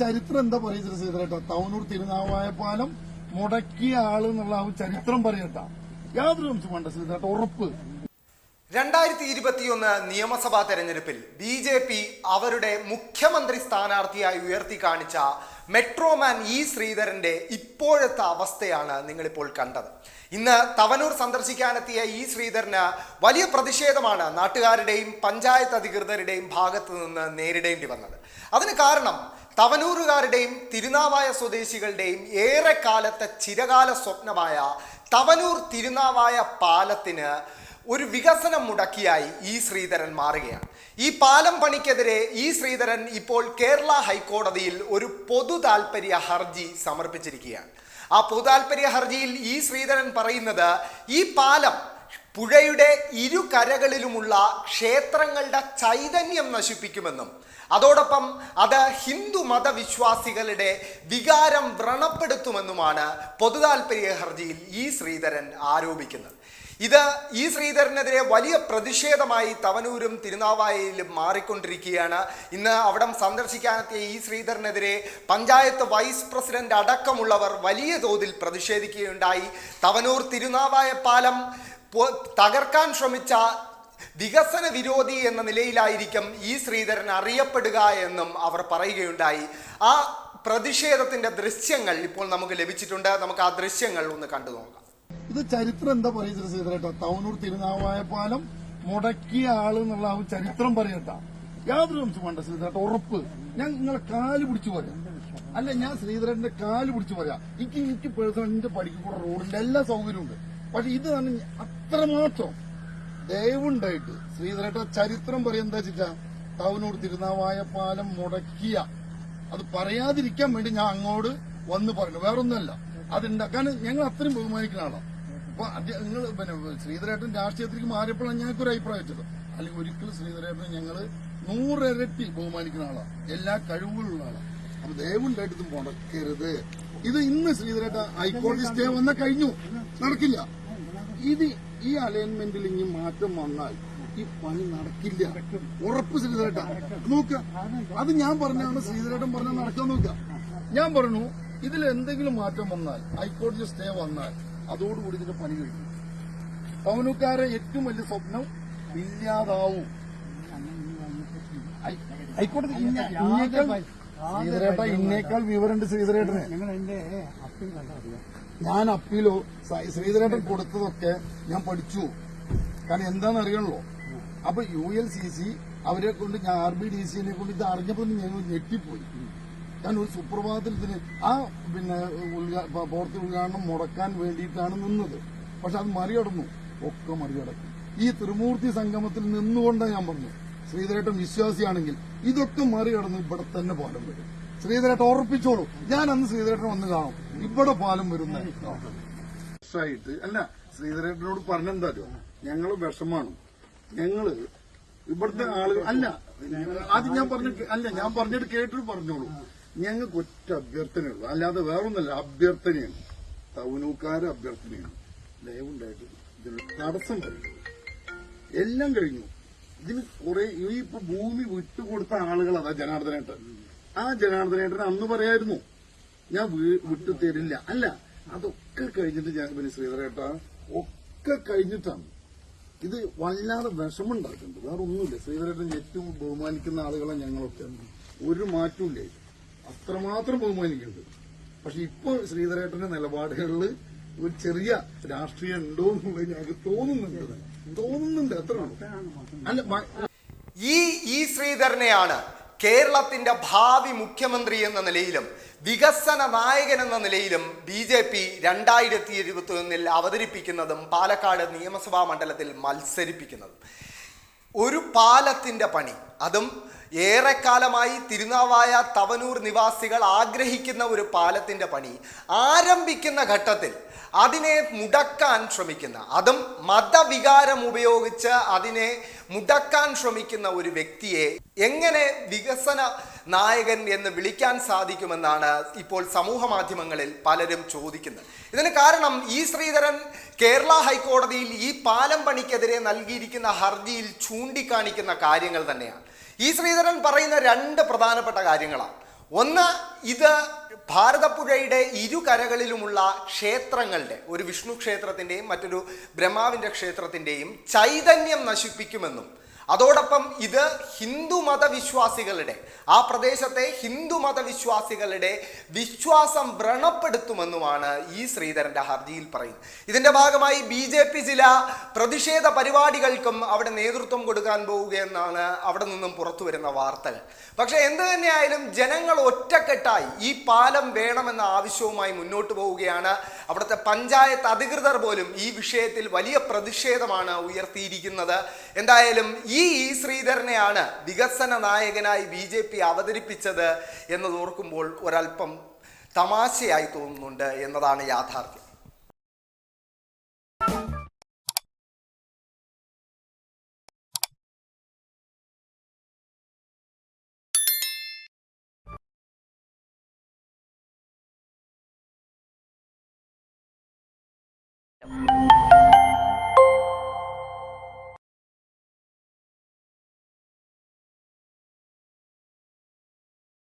ചരിത്രം എന്താ പറയുക സീതരേട്ട തവനൂർ തിരുനാവായ പാലം മുടക്കിയ ആൾ എന്നുള്ള ചരിത്രം പറയട്ട. യാതൊരു അംശം വേണ്ട ശ്രീധരട്ട ഉറപ്പ്. രണ്ടായിരത്തി ഇരുപത്തിയൊന്ന് നിയമസഭാ തെരഞ്ഞെടുപ്പിൽ ബി ജെ പി അവരുടെ മുഖ്യമന്ത്രി സ്ഥാനാർത്ഥിയായി ഉയർത്തി കാണിച്ച മെട്രോമാൻ ഇ ശ്രീധരന്റെ ഇപ്പോഴത്തെ അവസ്ഥയാണ് നിങ്ങളിപ്പോൾ കണ്ടത്. ഇന്ന് തവനൂർ സന്ദർശിക്കാനെത്തിയ ഇ ശ്രീധരന് വലിയ പ്രതിഷേധമാണ് നാട്ടുകാരുടെയും പഞ്ചായത്ത് അധികൃതരുടെയും ഭാഗത്തു നിന്ന് നേരിടേണ്ടി വന്നത്. അതിന് കാരണം തവനൂറുകാരുടെയും തിരുനാവായ സ്വദേശികളുടെയും ഏറെക്കാലത്തെ ചിരകാല സ്വപ്നമായ തവനൂർ തിരുനാവായ പാലത്തിന് ഒരു വികസനം മുടക്കിയായി ഈ ശ്രീധരൻ മാറുകയാണ്. ഈ പാലം പണിക്കെതിരെ ഈ ശ്രീധരൻ ഇപ്പോൾ കേരള ഹൈക്കോടതിയിൽ ഒരു പൊതു താല്പര്യ ഹർജി സമർപ്പിച്ചിരിക്കുകയാണ്. ആ പൊതു താല്പര്യ ഹർജിയിൽ ഈ ശ്രീധരൻ പറയുന്നത് ഈ പാലം പുഴയുടെ ഇരു കരകളിലുമുള്ള ക്ഷേത്രങ്ങളുടെ ചൈതന്യം നശിപ്പിക്കുമെന്നും അതോടൊപ്പം അത് ഹിന്ദു മതവിശ്വാസികളുടെ വികാരം വ്രണപ്പെടുത്തുമെന്നുമാണ് പൊതുതാൽപര്യ ഹർജിയിൽ ഈ ശ്രീധരൻ ആരോപിക്കുന്നത്. ഇത് ഈ ശ്രീധരനെതിരെ വലിയ പ്രതിഷേധമായി തവനൂരും തിരുനാവായയിലും മാറിക്കൊണ്ടിരിക്കുകയാണ്. ഇന്ന് അവിടം സന്ദർശിക്കാനെത്തിയ ഈ ശ്രീധരനെതിരെ പഞ്ചായത്ത് വൈസ് പ്രസിഡന്റ് അടക്കമുള്ളവർ വലിയ തോതിൽ പ്രതിഷേധിക്കുകയുണ്ടായി. തവനൂർ തിരുനാവായ പാലം തകർക്കാൻ ശ്രമിച്ച വികസന വിരോധി എന്ന നിലയിലായിരിക്കും ഈ ശ്രീധരൻ അറിയപ്പെടുക എന്നും അവർ പറയുകയുണ്ടായി. ആ പ്രതിഷേധത്തിന്റെ ദൃശ്യങ്ങൾ ഇപ്പോൾ നമുക്ക് ലഭിച്ചിട്ടുണ്ട്. നമുക്ക് ആ ദൃശ്യങ്ങൾ ഒന്ന് കണ്ടു നോക്കാം. ഇത് ചരിത്രം എന്താ പറയുന്നത് സീതരേട്ട തവനൂർ തിരുനാവായ പാലം മുടക്കിയ ആൾ എന്നുള്ള ആ ചരിത്രം പറയട്ട. യാതൊരു അംശം വേണ്ട ശ്രീധരേട്ട ഉറപ്പ്. ഞാൻ നിങ്ങളെ കാൽ പിടിച്ചു പറയാം അല്ല ഞാൻ ശ്രീധരന്റെ കാൽ പിടിച്ചു പറയാം എനിക്ക് എനിക്ക് പേഴ്സണൽ എന്റെ പഠിക്കൂടെ റോഡിന്റെ എല്ലാ സൗകര്യവും ഉണ്ട്. പക്ഷെ ഇത് തന്നെ അത്രമാത്രം ദയവുണ്ടായിട്ട് ശ്രീധരേട്ട ചരിത്രം പറയാൻ എന്താ വെച്ചാ തവനൂർ തിരുനാവായ പാലം മുടക്കിയ. അത് പറയാതിരിക്കാൻ വേണ്ടി ഞാൻ അങ്ങോട്ട് വന്ന് പറഞ്ഞു. വേറൊന്നുമല്ല. അതുണ്ടാക്കാൻ ഞങ്ങൾ അത്രയും ബഹുമാനിക്കുന്ന ആളാണ് അപ്പൊ നിങ്ങൾ പിന്നെ ശ്രീധരേട്ടൻ രാഷ്ട്രീയത്തിലേക്ക് മാറിയപ്പോഴാണ് ഞങ്ങൾക്ക് ഒരു അഭിപ്രായം വെച്ചത്. അല്ലെങ്കിൽ ഒരിക്കലും ശ്രീധരേട്ടനെ ഞങ്ങൾ നൂറിരട്ടി ബഹുമാനിക്കുന്ന ആളാണ് എല്ലാ കഴിവുകളുള്ള ആളാണ് അപ്പൊ ദയവുണ്ടായിട്ട് ഇത് മുടക്കരുത്. ഇത് ഇന്ന് ശ്രീധരേട്ട ഹൈക്കോടതി സ്റ്റേ വന്ന കഴിഞ്ഞു. നടക്കില്ല. ഇത് ഈ അലൈൻമെന്റിൽ ഇനി മാറ്റം വന്നാൽ ഈ പണി നടക്കില്ല. ഉറപ്പ് ശ്രീധരേട്ട. നോക്ക അത് ഞാൻ പറഞ്ഞാണ് ശ്രീധരേട്ടൻ പറഞ്ഞ നടക്കാൻ നോക്ക. ഞാൻ പറഞ്ഞു ഇതിൽ എന്തെങ്കിലും മാറ്റം വന്നാൽ ഹൈക്കോടതി സ്റ്റേ വന്നാൽ അതോടുകൂടി ഇതിന്റെ പണി കഴിഞ്ഞു. പവനുക്കാരെ ഏറ്റവും വലിയ സ്വപ്നം ഇല്ലാതാവും. ഹൈക്കോടതി ഇന്ന- ഇന്നേക്കാൾ ശ്രീധരേട്ട ഇന്നേക്കാൾ വിവരമുണ്ട് ശ്രീധരേട്ടന്. ഞങ്ങൾ എന്റെ അപ്പിൾ കണ്ടറിയാം ഞാൻ അപ്പീലോ ശ്രീധരേട്ടൻ കൊടുത്തതൊക്കെ ഞാൻ പഠിച്ചു. കാരണം എന്താണെന്ന് അറിയണല്ലോ? അപ്പൊ യു എൽ സി സി അവരെ കൊണ്ട് ഞാൻ ആർ ബി ഡി സിനെ കൊണ്ട് ഇത് അറിഞ്ഞപ്പോൾ ഞങ്ങൾ ഞെട്ടിപ്പോയി. കാരണം ഒരു സുപ്രഭാതത്തിൽ ഇതിന് ആ പിന്നെ പോർത്തി ഉദ്ഘാടനം മുടക്കാൻ വേണ്ടിയിട്ടാണ് നിന്നത്. പക്ഷെ അത് മറികടന്നു. ഒക്കെ മറികടക്കും ഈ ത്രിമൂർത്തി സംഗമത്തിൽ നിന്നുകൊണ്ടാണ് ഞാൻ പറഞ്ഞു. ശ്രീധരേട്ടൻ വിശ്വാസിയാണെങ്കിൽ ഇതൊക്കെ മറികടന്ന് ഇവിടെ തന്നെ പാലം വരും. ശ്രീധരേട്ടൻ ഉറപ്പിച്ചോളൂ. ഞാൻ അന്ന് ശ്രീധരേട്ടൻ വന്ന് കാണും. ഇവിടെ പാലം വരുന്ന. അല്ല ശ്രീധരേട്ടനോട് പറഞ്ഞെന്താലോ ഞങ്ങൾ വിഷമാണ്. ഞങ്ങൾ ഇവിടുത്തെ ആളുകൾ അല്ല അത് ഞാൻ പറഞ്ഞ അല്ല ഞാൻ പറഞ്ഞിട്ട് കേട്ടിട്ട് പറഞ്ഞോളൂ. ഞങ്ങൾക്ക് ഒറ്റ അഭ്യർത്ഥനയുള്ളൂ. അല്ലാതെ വേറൊന്നല്ല അഭ്യർത്ഥനയാണ്. തവനൂക്കാരെ അഭ്യർത്ഥനയാണ്. ദയവുണ്ടായിട്ട് ഇതിന് തടസ്സം എല്ലാം കഴിഞ്ഞു. ഇതിന് കുറെ ഈ ഭൂമി വിട്ടുകൊടുത്ത ആളുകൾ അതാ ജനാർദ്ദനേട്ടൻ. ആ ജനാർദ്ദനേട്ടൻ അന്ന് പറയായിരുന്നു ഞാൻ വിട്ടു തരില്ല. അല്ല അതൊക്കെ കഴിഞ്ഞിട്ട് ഞാൻ പിന്നെ ശ്രീധരേട്ട ഒക്കെ കഴിഞ്ഞിട്ടാണ്. ഇത് വല്ലാതെ വിഷമുണ്ടാക്കുന്നുണ്ട് വേറെ ഒന്നുമില്ല ശ്രീധരേട്ടൻ ഏറ്റവും ബഹുമാനിക്കുന്ന ആളുകളെ ഞങ്ങളൊക്കെ. ഒരു മാറ്റമില്ല. അത്രമാത്രം ബഹുമാനിക്കുന്നുണ്ട്. പക്ഷെ ഇപ്പൊ ശ്രീധരേട്ടന്റെ നിലപാടുകളിൽ ഒരു ചെറിയ രാഷ്ട്രീയം ഉണ്ടോ എന്നുള്ളത് ഞങ്ങൾക്ക് തോന്നുന്നുണ്ട്. തോന്നുന്നുണ്ട്. അത്ര അല്ല ഈ ഈ ശ്രീധരനെയാണ് കേരളത്തിന്റെ ഭാവി മുഖ്യമന്ത്രി എന്ന നിലയിലും വികസന നായകൻ എന്ന നിലയിലും ബി ജെ പി രണ്ടായിരത്തി ഇരുപത്തി ഒന്നിൽ അവതരിപ്പിക്കുന്നതും പാലക്കാട് നിയമസഭാ മണ്ഡലത്തിൽ മത്സരിപ്പിക്കുന്നതും. ഒരു പാലത്തിന്റെ പണി. അതും ഏറെക്കാലമായി തിരുനാവായ തവനൂർ നിവാസികൾ ആഗ്രഹിക്കുന്ന ഒരു പാലത്തിന്റെ പണി. ആരംഭിക്കുന്ന ഘട്ടത്തിൽ അതിനെ മുടക്കാൻ ശ്രമിക്കുന്ന അതും മതവികാരം ഉപയോഗിച്ച് അതിനെ മുടക്കാൻ ശ്രമിക്കുന്ന ഒരു വ്യക്തിയെ എങ്ങനെ വികസന നായകൻ എന്ന് വിളിക്കാൻ സാധിക്കുമെന്നാണ് ഇപ്പോൾ സമൂഹ മാധ്യമങ്ങളിൽ പലരും ചോദിക്കുന്നത്. ഇതിന് കാരണം ഈ ശ്രീധരൻ കേരള ഹൈക്കോടതിയിൽ ഈ പാലം പണിക്കെതിരെ നൽകിയിരിക്കുന്ന ഹർജിയിൽ ചൂണ്ടിക്കാണിക്കുന്ന കാര്യങ്ങൾ തന്നെയാണ്. ഈ ശ്രീധരൻ പറയുന്ന രണ്ട് പ്രധാനപ്പെട്ട കാര്യങ്ങളാണ്. ഒന്ന് ഇത് ഭാരതപ്പുഴയുടെ ഇരുകരകളിലുമുള്ള ക്ഷേത്രങ്ങളുടെ ഒരു വിഷ്ണു ക്ഷേത്രത്തിന്റെയും മറ്റൊരു ബ്രഹ്മാവിന്റെ ക്ഷേത്രത്തിന്റെയും ചൈതന്യം നശിപ്പിക്കുമെന്നും അതോടൊപ്പം ഇത് ഹിന്ദു മതവിശ്വാസികളുടെ ആ പ്രദേശത്തെ ഹിന്ദു മതവിശ്വാസികളുടെ വിശ്വാസം വ്രണപ്പെടുത്തുമെന്നുമാണ് ഈ ശ്രീധരന്റെ ഹർജിയിൽ പറയുന്നത്. ഇതിന്റെ ഭാഗമായി ബി ജെ പി ചില പ്രതിഷേധ പരിപാടികൾക്കും അവിടെ നേതൃത്വം കൊടുക്കാൻ പോവുകയെന്നാണ് അവിടെ നിന്നും പുറത്തു വരുന്ന വാർത്തകൾ. പക്ഷേ എന്ത് തന്നെയായാലും ജനങ്ങൾ ഒറ്റക്കെട്ടായി ഈ പാലം വേണമെന്ന ആവശ്യവുമായി മുന്നോട്ട് പോവുകയാണ്. അവിടുത്തെ പഞ്ചായത്ത് അധികൃതർ പോലും ഈ വിഷയത്തിൽ വലിയ പ്രതിഷേധമാണ് ഉയർത്തിയിരിക്കുന്നത്. എന്തായാലും ഈ ഇ ശ്രീധരനെയാണ് വികസന നായകനായി ബി ജെ പി അവതരിപ്പിച്ചത് എന്നത് ഓർക്കുമ്പോൾ ഒരല്പം തമാശയായി തോന്നുന്നുണ്ട് എന്നതാണ് യാഥാർത്ഥ്യം.